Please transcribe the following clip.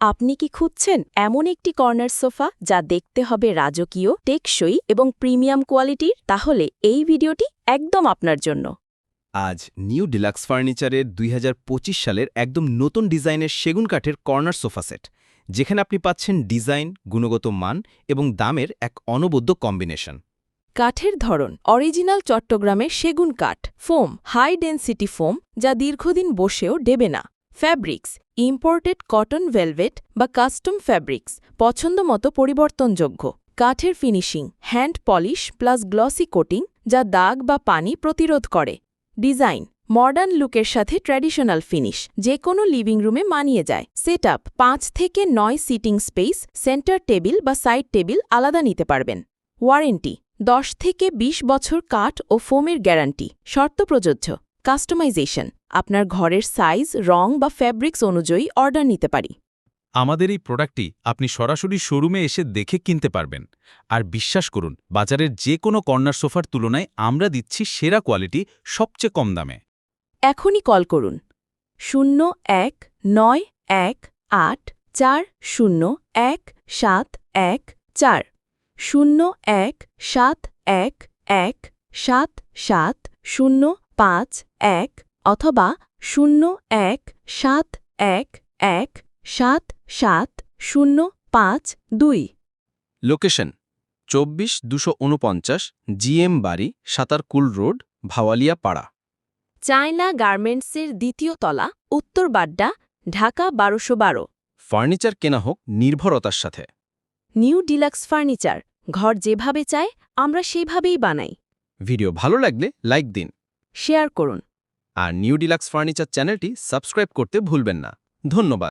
আপনি কি খুঁজছেন এমন একটি কর্নার সোফা যা দেখতে হবে রাজকীয় টেকসই এবং প্রিমিয়াম কোয়ালিটির? তাহলে এই ভিডিওটি একদম আপনার জন্য। আজ নিউ ডিলাক্স ফার্নিচারের দুই হাজার পঁচিশ সালের একদম নতুন ডিজাইনের সেগুন কাঠের কর্নার সোফা সেট যেখানে আপনি পাচ্ছেন ডিজাইন গুণগত মান এবং দামের এক অনবদ্য কম্বিনেশন। কাঠের ধরন অরিজিনাল চট্টগ্রামের সেগুন কাঠ ফোম হাই ডেন্সিটি ফোম যা দীর্ঘদিন বসেও দেবে না। ফ্যাব্রিক্স ইম্পোর্টেড কটন ভেলভেট বা কাস্টম ফ্যাব্রিক্স পছন্দমতো পরিবর্তনযোগ্য। কাঠের finishing hand polish plus glossy coating যা দাগ বা পানি প্রতিরোধ করে। ডিজাইন মডার্ন লুকের সাথে ট্র্যাডিশনাল ফিনিশ যে কোনো লিভিং রুমে মানিয়ে যায়। সেট আপ পাঁচ থেকে নয় সিটিং স্পেস সেন্টার টেবিল বা সাইড টেবিল আলাদা নিতে পারবেন। ওয়ারেন্টি দশ থেকে ২০ বছর কাঠ ও ফোমের গ্যারান্টি শর্ত প্রযোজ্য। কাস্টমাইজেশন আপনার ঘরের সাইজ রং বা ফ্যাব্রিক্স অনুযায়ী অর্ডার নিতে পারি। আমাদের এই প্রোডাক্টটি আপনি সরাসরি শোরুমে এসে দেখে কিনতে পারবেন। আর বিশ্বাস করুন বাজারের যে কোনো কর্নার সোফার তুলনায় আমরা দিচ্ছি সেরা কোয়ালিটি সবচেয়ে কম দামে। এখনই কল করুন। শূন্য এক নয় এক আট চার শূন্য এক সাত এক চার। শূন্য এক সাত এক এক সাত সাত শূন্য পাঁচ এক অথবা শূন্য এক সাত এক এক সাত সাত শূন্য পাঁচ দুই। লোকেশন চব্বিশ দুশো উনপঞ্চাশ জিএম বাড়ি সাতারকুল রোড ভাওয়ালিয়া পাড়া চায়না গার্মেন্টসের দ্বিতীয় তলা উত্তর বাড্ডা ঢাকা বারোশো বারো। ফার্নিচার কেনা হোক নির্ভরতার সাথে। নিউ ডিলাক্স ফার্নিচার ঘর যেভাবে চায় আমরা সেইভাবেই বানাই। ভিডিও ভালো লাগলে লাইক দিন। শেয়ার করুন। আর নিউ ডিলাক্স ফার্নিচার চ্যানেলটি সাবস্ক্রাইব করতে ভুলবেন না। ধন্যবাদ।